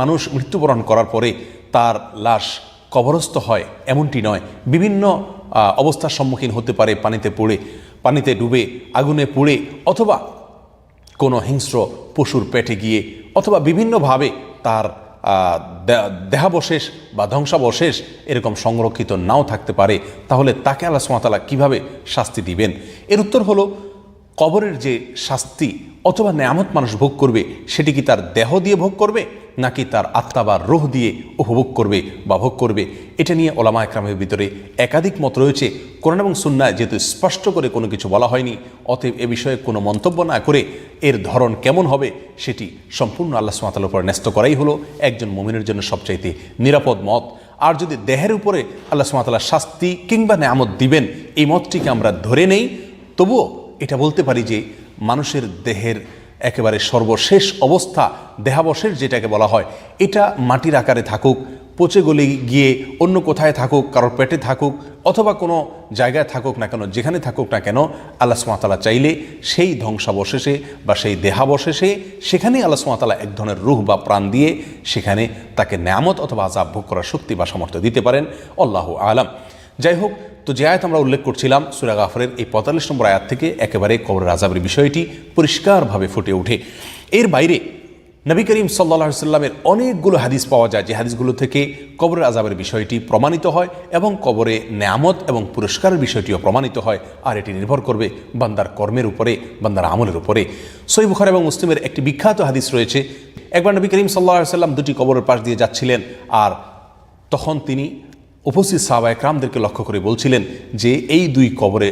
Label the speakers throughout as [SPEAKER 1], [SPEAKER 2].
[SPEAKER 1] মানুষ মৃত্যুবরণ করার পরে তার লাশ কবরস্থ হয়, এমনটি নয়। বিভিন্ন অবস্থার সম্মুখীন হতে পারে পানিতে পড়ে, পানিতে ডুবে, আগুনে পুড়ে অথবা কোনো হিংস্র পশুর পেটে গিয়ে অথবা বিভিন্নভাবে তার দেহাবশেষ বা ধ্বংসাবশেষ এরকম সংরক্ষিত নাও থাকতে পারে। তাহলে তাকে আল্লাহ সুমাতালা কীভাবে শাস্তি দিবেন? এর উত্তর হলো, কবরের যে শাস্তি অথবা নেয়ামত মানুষ ভোগ করবে, সেটি কি তার দেহ দিয়ে ভোগ করবে? নাকি তার আত্মা বা রোহ দিয়ে উপভোগ করবে বা ভোগ করবে? এটা নিয়ে ওলামা একরামের ভিতরে একাধিক মত রয়েছে। কোরআন এবং সুন্নায় যেহেতু স্পষ্ট করে কোনো কিছু বলা হয়নি, অতএব এ বিষয়ে কোনো মন্তব্য না করে এর ধরন কেমন হবে সেটি সম্পূর্ণ আল্লাহ সুমাতার উপর ন্যস্ত করাই হলো একজন মুমিনের জন্য সবচাইতে নিরাপদ মত। আর যদি দেহের উপরে আল্লাহ সুমাতাল্লাহ শাস্তি কিংবা নেয়ামত দিবেন, এই মতটিকে আমরা ধরে নেই। তবুও এটা বলতে পারি যে মানুষের দেহের একেবারে সর্বশেষ অবস্থা দেহাবশেষ যেটাকে বলা হয়, এটা মাটির আকারে থাকুক, পচে গলে গিয়ে অন্য কোথায় থাকুক, কারোর পেটে থাকুক, অথবা কোনো জায়গায় থাকুক না কেন, যেখানে থাকুক না কেন, আল্লাহ সুমাতালা চাইলে সেই ধ্বংসাবশেষে বা সেই দেহাবশেষে সেখানেই আল্লাহ সুমাতালা এক ধরনের রুহ বা প্রাণ দিয়ে সেখানে তাকে নেয়ামত অথবা আজাব ভোগ করার শক্তি বা সামর্থ্য দিতে পারেন। আল্লাহ আলাম। যাই হোক তো যে আয়াত আমরা উল্লেখ করছিলাম, সুরা গাফরের এই পঁয়তাল্লিশ নম্বর আয়াত থেকে একেবারে কবরের আজাবের বিষয়টি পরিষ্কারভাবে ফুটে ওঠে। এর বাইরে নবী করিম সাল্লা সাল্লামের অনেকগুলো হাদিস পাওয়া যায়, যে হাদিসগুলো থেকে কবরের আজাবের বিষয়টি প্রমাণিত হয় এবং কবরে নেয়ামত এবং পুরস্কারের বিষয়টিও প্রমাণিত হয়, আর এটি নির্ভর করবে বান্দার কর্মের উপরে, বান্দার আমলের উপরে। সই বুখার এবং মুসলিমের একটি বিখ্যাত হাদিস রয়েছে, একবার নবী করিম সাল্লাহ সাল্লাম দুটি কবরের পাশ দিয়ে যাচ্ছিলেন, আর তখন তিনি উপস্থিত সাহাবা একরামদেরকে লক্ষ্য করে বলছিলেন যে এই দুই কবরে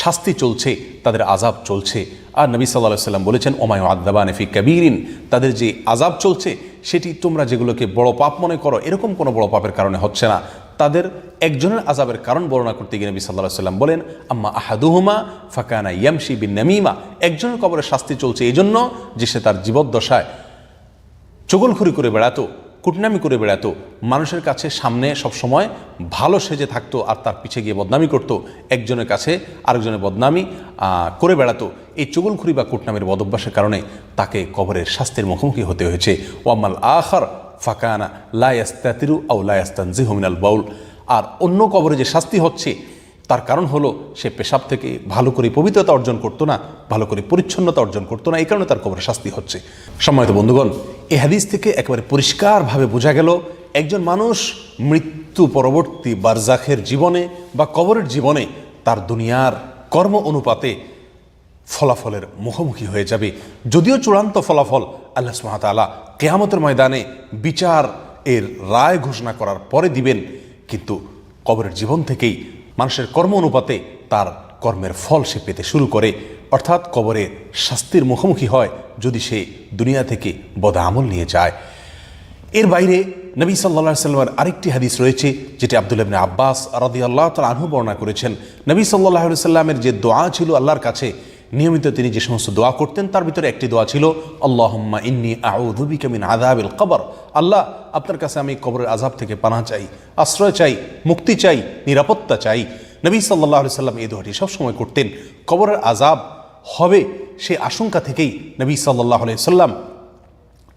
[SPEAKER 1] শাস্তি চলছে, তাদের আজাব চলছে। আর নবী সাল্লাহ সাল্লাম বলেছেন, ওমায় আদাবান এফি কাবিরিন তাদের যে আজাব চলছে, সেটি তোমরা যেগুলোকে বড় পাপ মনে করো, এরকম কোনো বড় পাপের কারণে হচ্ছে না। তাদের একজনের আজাবের কারণ বর্ণনা করতে গিয়ে নবী সাল্লাহ সাল্লাম বলেন, আম্মা আহাদুহুমা ফাকানা ইয়ামশি বিন নামিমা একজনের কবরে শাস্তি চলছে এই জন্য যে সে তার জীবদ্দশায় চগলখুরি করে বেড়াতো। কুটনামি করে বেড়াতো। মানুষের কাছে সামনে সব সময় ভালো সেজে থাকতো আর তার পিছে গিয়ে বদনামি করত। একজনের কাছে আরেকজনের বদনামি করে বেড়াতো। এই চগলখুরি বা কুটনামির বদভ্যাসের কারণে তাকে কবরের শাস্তির মুখোমুখি হতে হয়েছে। ওয়াম্মাল আখার ফাকানা লায়াস্তাতিরু আউ লায়াস্তানজিহু মিনাল বাউল। আর অন্য কবরে যে শাস্তি হচ্ছে, তার কারণ হলো সে পেশাব থেকে ভালো করে পবিত্রতা অর্জন করতো না, ভালো করে পরিচ্ছন্নতা অর্জন করতো না। এই কারণে তার কবরে শাস্তি হচ্ছে। সম্মানিত বন্ধুগণ এই হাদিস থেকে একেবারে পরিষ্কারভাবে বোঝা গেল, একজন মানুষ মৃত্যু পরবর্তী বারজাখের জীবনে বা কবরের জীবনে তার দুনিয়ার কর্ম অনুপাতে ফলাফলের মুখোমুখি হয়ে যাবে। যদিও চূড়ান্ত ফলাফল আল্লাহ সুহাতালা কেয়ামতের ময়দানে বিচার এর রায় ঘোষণা করার পরে দিবেন, কিন্তু কবরের জীবন থেকেই মানুষের কর্ম অনুপাতে তার কর্মের ফল সে পেতে শুরু করে। অর্থাৎ কবরে শাস্তির মুখোমুখি হয় যদি সে দুনিয়া থেকে বদা আমল নিয়ে যায়। এর বাইরে নবী সাল্লা সাল্লামের আরেকটি হাদিস রয়েছে, যেটি ইবনে আব্বাস রাদি আল্লাহ তাল আনহু বর্ণনা করেছেন। নবী সাল্লাহ সাল্লামের যে দোয়া ছিল আল্লাহর কাছে, নিয়মিত তিনি যে সমস্ত দোয়া করতেন, তার ভিতরে একটি দোয়া ছিল, আল্লাহম্মা ইন্নি আউযুবিকা মিন আযাবিল কবর। আল্লাহ, আপনার কাছে আমি কবরের আজাব থেকে পানা চাই, আশ্রয় চাই, মুক্তি চাই, নিরাপত্তা চাই। নবী সাল্লাহ সাল্লাম এই দোয়াটি সবসময় করতেন। কবরের আজাব হবে সে আশঙ্কা থেকেই নবী সাল্লাহ সাল্লাম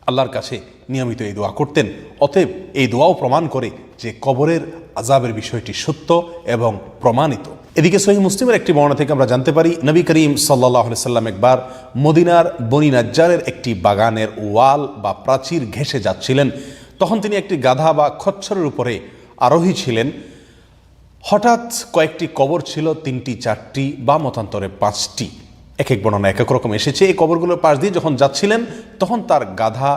[SPEAKER 1] আল্লাহর কাছে নিয়মিত এই দোয়া করতেন। অতএব এই দোয়াও প্রমাণ করে যে কবরের আজাবের বিষয়টি সত্য এবং প্রমাণিত। এদিকে সহি মুসলিমের একটি বর্ণনা থেকে আমরা জানতে পারি, নবী করিম সাল্লাহ সাল্লাম একবার মদিনার বনি নাজ্জারের একটি বাগানের ওয়াল বা প্রাচীর ঘেঁষে যাচ্ছিলেন। তখন তিনি একটি গাধা বা খচ্ছরের উপরে আরোহী ছিলেন। হঠাৎ কয়েকটি কবর ছিল, তিনটি, চারটি বা মতান্তরে পাঁচটি। এক এক বর্ণনা এক এক রকম। এসেছে এই কবরগুলোর পাশ দিয়ে যখন যাচ্ছিলেন, তখন তার গাধা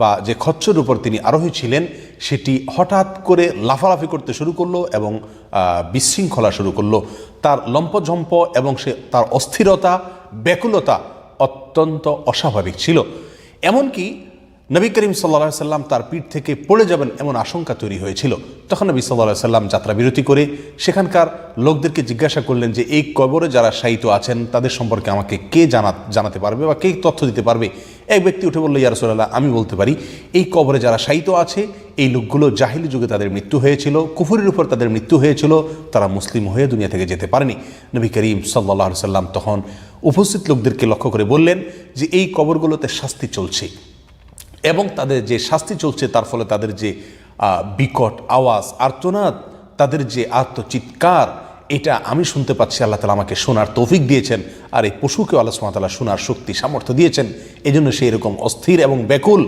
[SPEAKER 1] বা যে খচ্চর উপর তিনি আরোহী ছিলেন, সেটি হঠাৎ করে লাফালাফি করতে শুরু করল এবং বিশৃঙ্খলা শুরু করল। তার লম্পঝম্প এবং সে তার অস্থিরতা, ব্যাকুলতা অত্যন্ত অস্বাভাবিক ছিল। এমনকি নবী করিম সাল্লা সাল্লাম তার পিঠ থেকে পড়ে যাবেন এমন আশঙ্কা তৈরি হয়েছিল। তখন নবী সাল্লাহ সাল্লাম যাত্রা বিরতি করে সেখানকার লোকদেরকে জিজ্ঞাসা করলেন যে, এই কবরে যারা শায়িত আছেন, তাদের সম্পর্কে আমাকে কে জানা জানাতে পারবে বা কে তথ্য দিতে পারবে? এক ব্যক্তি উঠে বলল ইয়ারসোল্লাহ আমি বলতে পারি, এই কবরে যারা শায়িত আছে, এই লোকগুলো জাহিলি যুগে তাদের মৃত্যু হয়েছিল, কুফুরের উপর তাদের মৃত্যু হয়েছিল, তারা মুসলিম হয়ে দুনিয়া থেকে যেতে পারেনি। নবী করিম সাল্লাহ সাল্লাম তখন উপস্থিত লোকদেরকে লক্ষ্য করে বললেন যে, এই কবরগুলোতে শাস্তি চলছে। এবং তাদের যে শাস্তি চলছে, তার ফলে তাদের যে বিকট আওয়াজ, আর্তনাদ, তাদের যে আত্মচিৎকার, এটা আমি শুনতে পাচ্ছি। আল্লাহ তালা আমাকে শোনার তৌফিক দিয়েছেন আর এই পশুকে আল্লাহ সুমাতালা শোনার শক্তি, সামর্থ্য দিয়েছেন। এই জন্য সে এরকম অস্থির এবং ব্যাকুল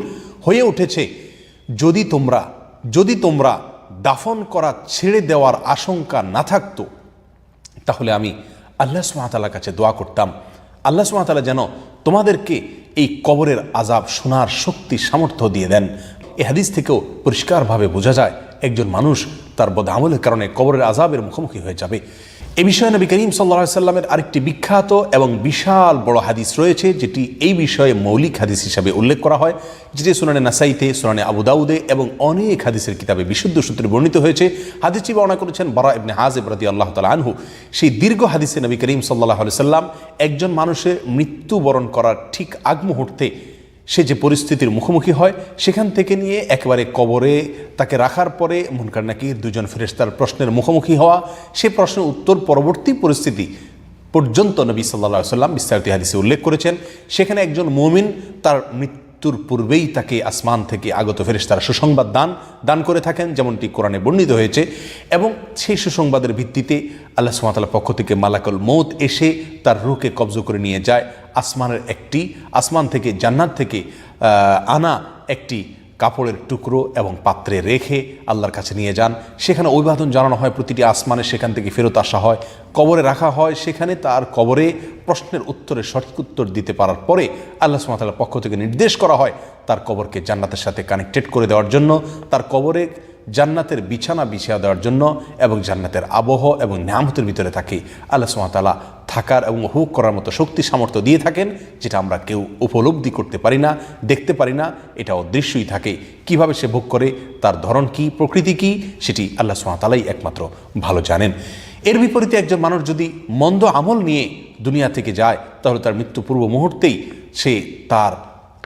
[SPEAKER 1] হয়ে উঠেছে। যদি তোমরা যদি তোমরা দাফন করা ছেড়ে দেওয়ার আশঙ্কা না থাকতো, তাহলে আমি আল্লাহ সুমাতালার কাছে দোয়া করতাম। আল্লাহ সুমাতালা যেন তোমাদেরকে এই কবরের আজাব শোনার শক্তি, সামর্থ্য দিয়ে দেন। এ হাদিস থেকেও পরিষ্কারভাবে বোঝা যায়, একজন মানুষ তার বদামলের কারণে কবরের আজাবের মুখোমুখি হয়ে যাবে। এ বিষয়ে নবী করিম সাল্লা সাল্লামের আরেকটি বিখ্যাত এবং বিশাল বড় হাদিস রয়েছে, যেটি এই বিষয়ে মৌলিক হাদিস হিসাবে উল্লেখ করা হয়, যেটি সুনানে নাসাইতে, সুনানে আবু দাউদে এবং অনেক হাদিসের কিতাবে বিশুদ্ধ সূত্রে বর্ণিত হয়েছে। হাদিসটি বর্ণনা করেছেন বারা ইবনে হাজেব রাদি আল্লাহ তালা আনহু। সেই দীর্ঘ হাদিসে নবী করিম সাল্লাহ সাল্লাম একজন মানুষের মৃত্যুবরণ করার ঠিক আগ মুহূর্তে সে যে পরিস্থিতির মুখোমুখি হয়, সেখান থেকে নিয়ে একেবারে কবরে তাকে রাখার পরে মুনকার নাকি দুজন ফেরেস্তার প্রশ্নের মুখোমুখি হওয়া, সে প্রশ্নের উত্তর পরবর্তী পরিস্থিতি পর্যন্ত নবী সাল্লা সাল্লাম বিস্তারিত হাদিসে উল্লেখ করেছেন। সেখানে একজন মমিন তার মৃত্যুর পূর্বেই তাকে আসমান থেকে আগত ফেরেশতারা সুসংবাদ দান দান করে থাকেন, যেমনটি কোরআনে বর্ণিত হয়েছে। এবং সেই সুসংবাদের ভিত্তিতে আল্লাহ সুমাতালার পক্ষ থেকে মালাকল মৌত এসে তার রুকে কবজ করে নিয়ে যায়। আসমানের একটি, আসমান থেকে জান্নাত থেকে আনা একটি কাপড়ের টুকরো এবং পাত্রে রেখে আল্লাহর কাছে নিয়ে যান। সেখানে অভিবাদন জানানো হয়, প্রতিটি আসমানে সেখান থেকে ফেরত আসা হয়। কবরে রাখা হয়, সেখানে তার কবরে প্রশ্নের উত্তরে সঠিক উত্তর দিতে পারার পরে আল্লাহ সুমাতালার পক্ষ থেকে নির্দেশ করা হয়, তার কবরকে জান্নাতের সাথে কানেক্টেড করে দেওয়ার জন্য। তার কবরে জান্নাতের বিছানা বিছিয়ে দেওয়ার জন্য এবং জান্নাতের আবহ এবং নিয়ামতের ভিতরে থাকে। আল্লাহ সুমাতালা থাকার এবং হুক করার মতো শক্তি সামর্থ্য দিয়ে থাকেন, যেটা আমরা কেউ উপলব্ধি করতে পারি না, দেখতে পারি না, এটা অদৃশ্যই থাকে। কীভাবে সে ভোগ করে, তার ধরন কি, প্রকৃতি কি, সেটি আল্লাহ সুমাতালাই একমাত্র ভালো জানেন। এর বিপরীতে একজন মানুষ যদি মন্দ আমল নিয়ে দুনিয়া থেকে যায়, তাহলে তার মৃত্যু পূর্ব মুহূর্তেই সে তার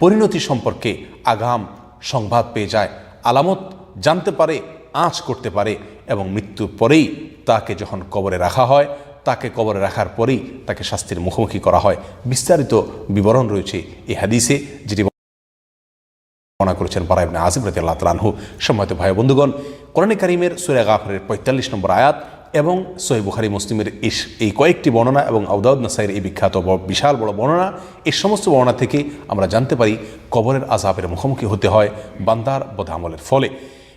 [SPEAKER 1] পরিণতি সম্পর্কে আগাম সংবাদ পেয়ে যায়, আলামত জানতে পারে, আঁচ করতে পারে এবং মৃত্যুর পরেই তাকে যখন কবরে রাখা হয়, তাকে কবরে রাখার পরেই তাকে শাস্তির মুখোমুখি করা হয়। বিস্তারিত বিবরণ রয়েছে এই হাদিসে, যেটি বর্ণনা করেছেন বারা ইবনে আজিম রাজি আল্লাহ তালাহু সম্মানিত ভাই বন্ধুগণ, কোরআনে কারিমের সুরে গাফরের পঁয়তাল্লিশ নম্বর আয়াত এবং সহি বুখারি মুসলিমের ইস- এই কয়েকটি বর্ণনা এবং আউদাউদ নাসাইয়ের এই বিখ্যাত বিশাল বড় বর্ণনা, এই সমস্ত বর্ণনা থেকে আমরা জানতে পারি কবরের আজাবের মুখোমুখি হতে হয় বান্দার বদামলের ফলে।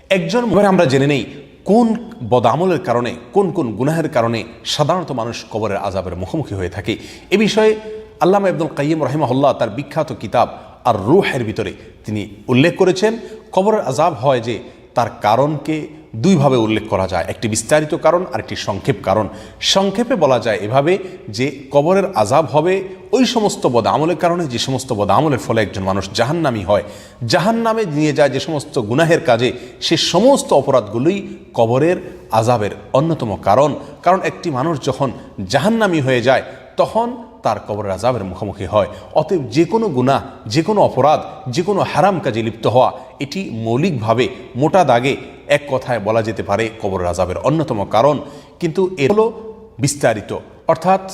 [SPEAKER 1] একজন এবারে আমরা জেনে নেই কোন বদামলের কারণে, কোন কোন গুনাহের কারণে সাধারণত মানুষ কবরের আজাবের মুখোমুখি হয়ে থাকে। এ বিষয়ে আল্লামা আব্দুল কাইম রহিমাহুল্লাহ তার বিখ্যাত কিতাব আর রুহের ভিতরে তিনি উল্লেখ করেছেন। কবরের আজাব হয় যে তার কারণকে দুইভাবে উল্লেখ করা যায়। একটি বিস্তারিত কারণ আর একটি সংক্ষেপ কারণ। সংক্ষেপে বলা যায় এভাবে যে কবরের আজাব হবে ওই সমস্ত বদ আমলের কারণে, যে সমস্ত বদ আমলের ফলে একজন মানুষ জাহান্নামি হয়। জাহান্নামে নিয়ে যায় যে সমস্ত গুনাহের কাজে, সে সমস্ত অপরাধগুলোই কবরের আজাবের অন্যতম কারণ। কারণ একটি মানুষ যখন জাহান্নামি হয়ে যায় তখন তার কবরের আজাবের মুখোমুখি হয়। অতএব যে কোনো গুণা যে কোনো অপরাধ, যে কোনো হারাম কাজে লিপ্ত হওয়া, এটি মৌলিকভাবে মোটা দাগে এক কথায় বলা যেতে পারে কবরের আজাবের অন্যতম কারণ। কিন্তু এগুলো হলো বিস্তারিত। অর্থাৎ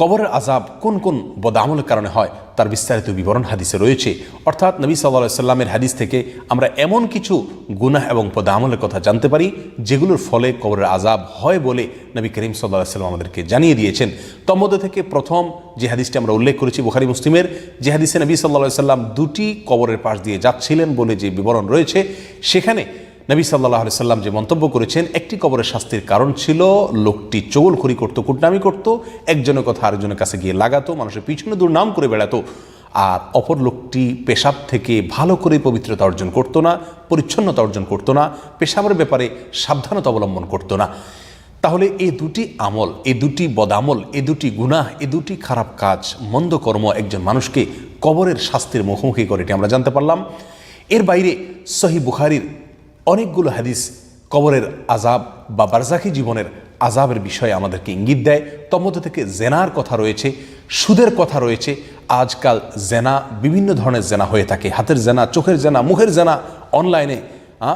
[SPEAKER 1] কবরের আজাব কোন কোন বদামলের কারণে হয়, তার বিস্তারিত বিবরণ হাদিসে রয়েছে। অর্থাৎ নবী সাল্লাহ সাল্লামের হাদিস থেকে আমরা এমন কিছু গুনাহ এবং বদামলের কথা জানতে পারি, যেগুলোর ফলে কবরের আজাব হয় বলে নবী করিম সাল্লাহ সাল্লাম আমাদেরকে জানিয়ে দিয়েছেন। তন্মধ্যে থেকে প্রথম যে হাদিসটি আমরা উল্লেখ করেছি বুখারি মুসলিমের, যে হাদিসে নবী সাল্লাহ সাল্লাম দুটি কবরের পাশ দিয়ে যাচ্ছিলেন বলে যে বিবরণ রয়েছে, সেখানে নবী সাল্লাহ সাল্লাম যে মন্তব্য করেছেন, একটি কবরের শাস্তির কারণ ছিল লোকটি চৌল চগলখড়ি করতো, কুটনামি করতো, একজনের কথা আরেকজনের কাছে গিয়ে লাগাতো, মানুষের পিছনে দুর্নাম করে বেড়াতো। আর অপর লোকটি পেশাব থেকে ভালো করে পবিত্রতা অর্জন করতো না, পরিচ্ছন্নতা অর্জন করতো না, পেশাবের ব্যাপারে সাবধানতা অবলম্বন করতো না। তাহলে এই দুটি আমল, এই দুটি বদামল, এই দুটি গুনাহ, এই দুটি খারাপ কাজ, মন্দ কর্ম একজন মানুষকে কবরের শাস্তির মুখোমুখি করে, এটি আমরা জানতে পারলাম। এর বাইরে সহি বুখারির অনেকগুলো হাদিস কবরের আজাব বা বারজাকি জীবনের আজাবের বিষয়ে আমাদেরকে ইঙ্গিত দেয়। তন্মধ্য থেকে জেনার কথা রয়েছে, সুদের কথা রয়েছে। আজকাল জেনা বিভিন্ন ধরনের জেনা হয়ে থাকে। হাতের জেনা, চোখের জেনা, মুখের জেনা, অনলাইনে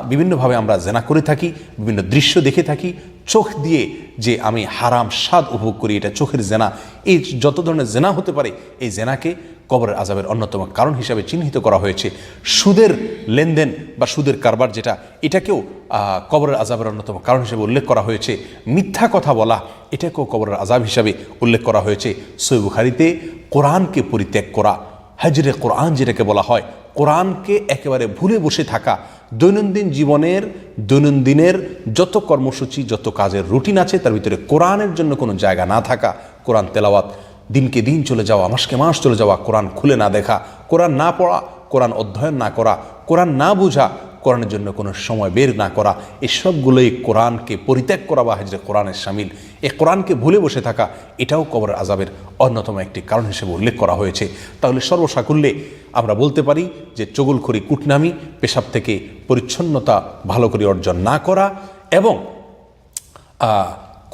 [SPEAKER 1] বিভিন্নভাবে আমরা জেনা করে থাকি, বিভিন্ন দৃশ্য দেখে থাকি। চোখ দিয়ে যে আমি হারাম স্বাদ উপভোগ করি, এটা চোখের জেনা। এই যত ধরনের জেনা হতে পারে, এই জেনাকে কবরের আজাবের অন্যতম কারণ হিসাবে চিহ্নিত করা হয়েছে সুদের লেনদেন বা সুদের কারবার যেটা এটাকেও কবরের আজাবের অন্যতম কারণ হিসেবে উল্লেখ করা হয়েছে। মিথ্যা কথা বলা, এটাকেও কবরের আজাব হিসাবে উল্লেখ করা হয়েছে। সৈব বুখারিতে কোরআনকে পরিত্যাগ করা, হাজরে কোরআন যেটাকে বলা হয়, কোরআনকে একেবারে ভুলে বসে থাকা, দৈনন্দিন জীবনের, দৈনন্দিনের যত কর্মসূচি, যত কাজের রুটিন আছে, তার ভিতরে কোরআনের জন্য কোনো জায়গা না থাকা, কোরআন তেলাওয়াত দিনকে দিন চলে যাওয়া, মাসকে মাস চলে যাওয়া, কোরআন খুলে না দেখা, কোরআন না পড়া, কোরআন অধ্যয়ন না করা, কোরআন না বোঝা, কোরআনের জন্য কোনো সময় বের না করা এসবগুলোই কোরআনকে পরিত্যাগ করা বা হাজরে কোরআনের সামিল। এ কোরআনকে ভুলে বসে থাকা, এটাও কবর আজাবের অন্যতম একটি কারণ হিসেবে উল্লেখ করা হয়েছে। তাহলে সর্বসাকুল্যে আমরা বলতে পারি যে চগুলখড়ি কুটনামি, পেশাব থেকে পরিচ্ছন্নতা ভালো করে অর্জন না করা এবং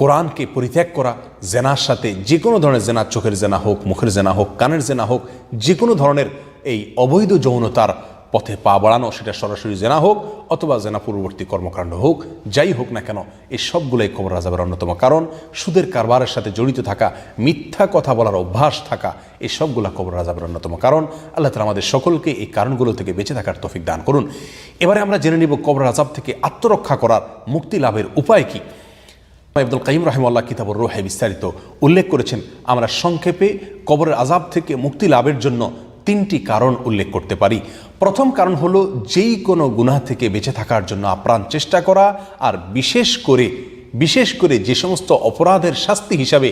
[SPEAKER 1] কোরআনকে পরিত্যাগ করা, জেনার সাথে যে কোনো ধরনের জেনা, চোখের জেনা হোক, মুখের জেনা হোক, কানের জেনা হোক যে কোনো ধরনের এই অবৈধ যৌনতার পথে পা বাড়ানো, সেটা সরাসরি জেনা হোক অথবা জেনা পূর্ববর্তী কর্মকাণ্ড হোক, যাই হোক না কেন এই সবগুলোই কবর আজাবের অন্যতম কারণ। সুদের কারবারের সাথে জড়িত থাকা, মিথ্যা কথা বলার অভ্যাস থাকা এই সবগুলা কবর আজাবের অন্যতম কারণ। আল্লাহ তালা আমাদের সকলকে এই কারণগুলো থেকে বেঁচে থাকার তফিক দান করুন। এবারে আমরা জেনে নিব কবর আজাব থেকে আত্মরক্ষা করার মুক্তি লাভের উপায় কী। আব্দুল কাইম রহমাল্লাহ কিতাবুর রোহে বিস্তারিত উল্লেখ করেছেন। আমরা সংক্ষেপে কবরের আজাব থেকে মুক্তি লাভের জন্য তিনটি কারণ উল্লেখ করতে পারি। প্রথম কারণ হলো যেই কোনো গুনাহ থেকে বেঁচে থাকার জন্য আপ্রাণ চেষ্টা করা, আর বিশেষ করে বিশেষ করে যে সমস্ত অপরাধের শাস্তি হিসাবে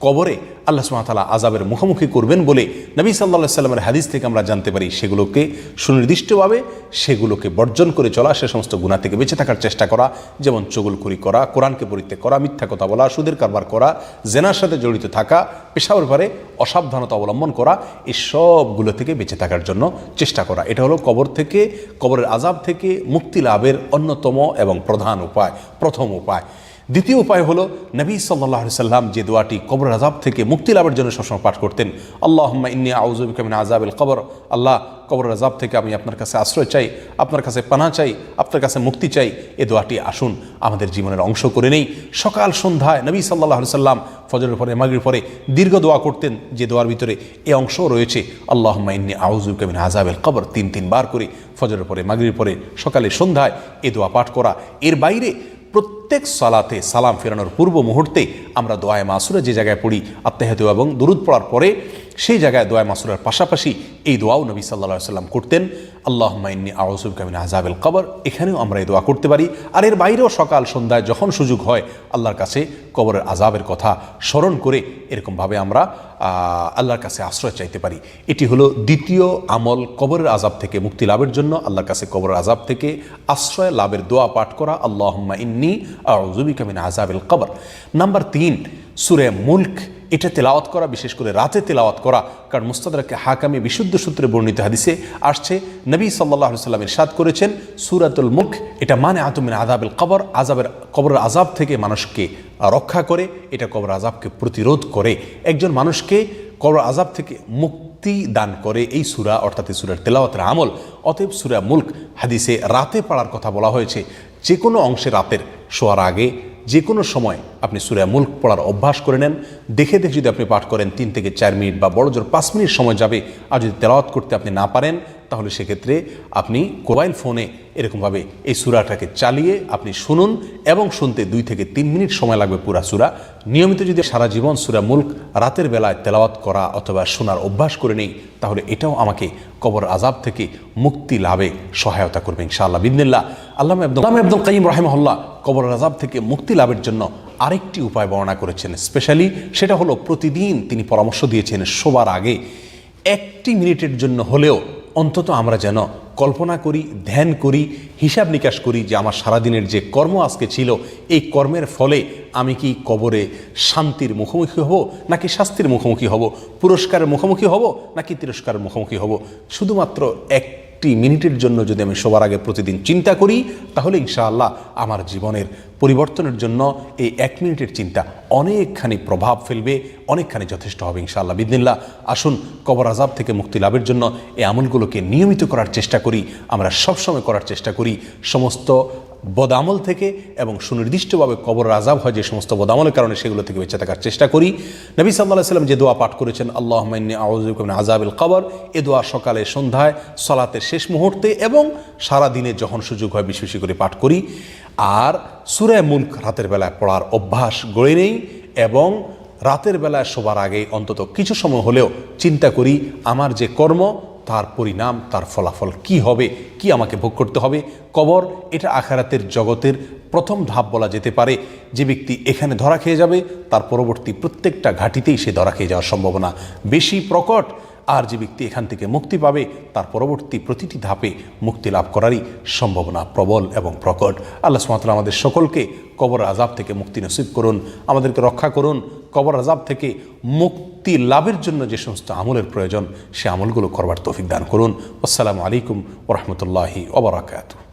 [SPEAKER 1] কবরে আল্লাহ সুমাতালা আজাবের মুখোমুখি করবেন বলে নবী সাল্লা সাল্লামের হাদিস থেকে আমরা জানতে পারি, সেগুলোকে সুনির্দিষ্টভাবে সেগুলোকে বর্জন করে চলা, সে সমস্ত গুণা থেকে বেঁচে থাকার চেষ্টা করা, যেমন চগুলখুরি করা, কোরআনকে পরিত্যাগ করা, মিথ্যা কথা বলা, সুদের কারবার করা, জেনার সাথে জড়িত থাকা পেশার ব্যাপারে অসাবধানতা অবলম্বন করা, এই সবগুলো থেকে বেঁচে থাকার জন্য চেষ্টা করা। এটা হলো কবর থেকে, কবরের আজাব থেকে মুক্তি লাভের অন্যতম এবং প্রধান উপায়, প্রথম উপায়। দ্বিতীয় উপায় হলো নবী সাল্লাহ সাল্লাম যে দোয়াটি কবর আজাব থেকে মুক্তি লাভের জন্য সবসময় পাঠ করতেন আল্লাহ ইন্নি আউজুবিকামিন আজাবিল কবর। আল্লাহ, কবর আজাব থেকে আমি আপনার কাছে আশ্রয় চাই, আপনার কাছে পানা চাই, আপনার কাছে মুক্তি চাই, এ দোয়াটি আসুন, আমাদের জীবনের অংশ করে নেই। সকাল সন্ধ্যায় নবী সাল্লাহ সাল্লাম ফজরের পরে মাগরির পরে দীর্ঘ দোয়া করতেন, যে দোয়ার ভিতরে এ অংশও রয়েছে আল্লাহ ইন্নি আউজুবিকামিন আজাবিল কবর। তিন তিনবার করে ফজরের পরে মাগরির পরে সকালে সন্ধ্যায় এ দোয়া পাঠ করা। এর বাইরে প্রত্যেক সালাতে সালাম ফেরানোর পূর্ব মুহূর্তে আমরা দোয়ায় মাসুরা যে জায়গায় পড়ি আত্মাহাত এবং দূরত পড়ার পরে সেই জায়গায় দোয়ায় মাসুরার পাশাপাশি এই দোয়াও নবী সাল্লা সাল্লাম করতেন। আল্লাহ মাইন্নি আউসুব কামিন আজাবেল কবর। এখানেও আমরা এই দোয়া করতে পারি। আর এর বাইরেও সকাল সন্ধ্যায় যখন সুযোগ হয়, আল্লাহর কাছে কবরের আজাবের কথা স্মরণ করে এরকমভাবে আমরা আল্লাহর কাছে আশ্রয় চাইতে পারি। এটি হলো দ্বিতীয় আমল কবরের আজাব থেকে মুক্তি লাভের জন্য। আল্লাহর কাছে কবরের আজাব থেকে আশ্রয়, লাভের দোয়া পাঠ করা। আল্লাহম্মা ইন্নি আউজুবিকা মিন আজাবিল কবর। নাম্বার তিন, সুরে মুল্ক। এটা তেলাওয়াত করা, বিশেষ করে রাতে তেলাওয়াত করা। কারণ মুস্তাদারকে হাকামে বিশুদ্ধ সূত্রে বর্ণিত হাদিসে আসছে, নবী সাল্লাহ সাল্লাম ইরশাদ করেছেন, সুরাতুল মুখ এটা মানে আতমিন আজাবেল কবর আজাবের কবরের আজাব থেকে মানুষকে রক্ষা করে, এটা কবর আজাবকে প্রতিরোধ করে। একজন মানুষকে কবর আজাব থেকে মুক্তি দান করে, এই সুরা, অর্থাৎ এই সুরার তেলাওয়াতের আমল। অতএব সুরা মুল্ক হাদিসে রাতে পড়ার কথা বলা হয়েছে যে কোনো অংশে রাতের শোয়ার আগে যে কোনো সময় আপনি সুরা মুল্ক পড়ার অভ্যাস করে নেন। দেখে দেখে যদি আপনি পাঠ করেন তিন থেকে চার মিনিট বা বড় জোর পাঁচ মিনিট সময় যাবে, আর যদি তেলাওয়াত করতে আপনি না পারেন তাহলে সেক্ষেত্রে আপনি মোবাইল ফোনে এরকমভাবে এই সুরাটাকে চালিয়ে আপনি শুনুন এবং শুনতে দুই থেকে তিন মিনিট সময় লাগবে পুরা সুরা। নিয়মিত যদি সারা জীবন সুরা মুল্ক রাতের বেলায় তেলাওয়াত করা অথবা শোনার অভ্যাস করে নেই, তাহলে এটাও আমাকে কবর আজাব থেকে মুক্তি লাভে সহায়তা করবে ইনশাআল্লাহ। বিদিল্লা আল্লাহ আব্দুল আল্লাহ আব্দুল কাইম রহমহল্লা কবর আজাব থেকে মুক্তি লাভের জন্য আরেকটি উপায় বর্ণনা করেছেন। স্পেশালি সেটা হলো প্রতিদিন তিনি পরামর্শ দিয়েছেন শোবার আগে। একটি মিনিটের জন্য হলেও অন্তত আমরা যেন কল্পনা করি, ধ্যান করি, হিসাব নিকাশ করি যে আমার সারাদিনের যে কর্ম আজকে ছিল, এই কর্মের ফলে আমি কি কবরে শান্তির মুখোমুখি হব, নাকি শাস্তির মুখোমুখি হব, পুরস্কারের মুখোমুখি হব, নাকি তিরস্কারের মুখোমুখি হব? শুধুমাত্র একটি মিনিটের জন্য যদি আমি সবার আগে প্রতিদিন চিন্তা করি, তাহলে ইনশাআল্লাহ আমার জীবনের পরিবর্তনের জন্য এই এক মিনিটের চিন্তা অনেকখানি প্রভাব ফেলবে, অনেকখানি যথেষ্ট হবে ইনশাআল্লাহ। বিদিনিল্লা আসুন কবর আজাব থেকে মুক্তি লাভের জন্য এই আমলগুলোকে নিয়মিত করার চেষ্টা করি, আমরা সবসময় করার চেষ্টা করি, সমস্ত বদামল থেকে এবং সুনির্দিষ্টভাবে কবর আজাব হয় যে সমস্ত বদামলের কারণে সেগুলো থেকে বেঁচে থাকার চেষ্টা করি। নবী সাল্লাহ সাল্লাম যে দোয়া পাঠ করেছেন আল্লাহ আউজুবিন আজাবিল কবর এ দোয়া সকালে, সন্ধ্যায়, সলাতের শেষ মুহূর্তে এবং সারা দিনে যখন সুযোগ হয় বেশি বেশি করে পাঠ করি। আর সুরায় মুল্ক রাতের বেলায় পড়ার অভ্যাস গড়ে নেই এবং রাতের বেলায় শোবার আগে অন্তত কিছু সময় হলেও চিন্তা করি, আমার যে কর্ম তার পরিণাম, তার ফলাফল কি হবে, কি আমাকে ভোগ করতে হবে? কবর, এটা আখারাতের জগতের প্রথম ধাপ বলা যেতে পারে। যে ব্যক্তি এখানে ধরা খেয়ে যাবে, তার পরবর্তী প্রত্যেকটা ঘাটিতেই সে ধরা খেয়ে যাওয়ার সম্ভাবনা বেশি প্রকট। আর যে ব্যক্তি এখান থেকে মুক্তি পাবে, তার পরবর্তী প্রতিটি ধাপে মুক্তি লাভ করারই সম্ভাবনা প্রবল এবং প্রকট। আল্লাহ সুমাতলা আমাদের সকলকে কবর আজাব থেকে মুক্তি নসিব করুন, আমাদেরকে রক্ষা করুন। কবর আজাব থেকে মুক্তি লাভের জন্য যে সমস্ত আমলের প্রয়োজন, সে আমলগুলো করবার তৌফিক দান করুন। আসসালামু আলাইকুম ওরহমতুল্লাহি ওবরাকাতু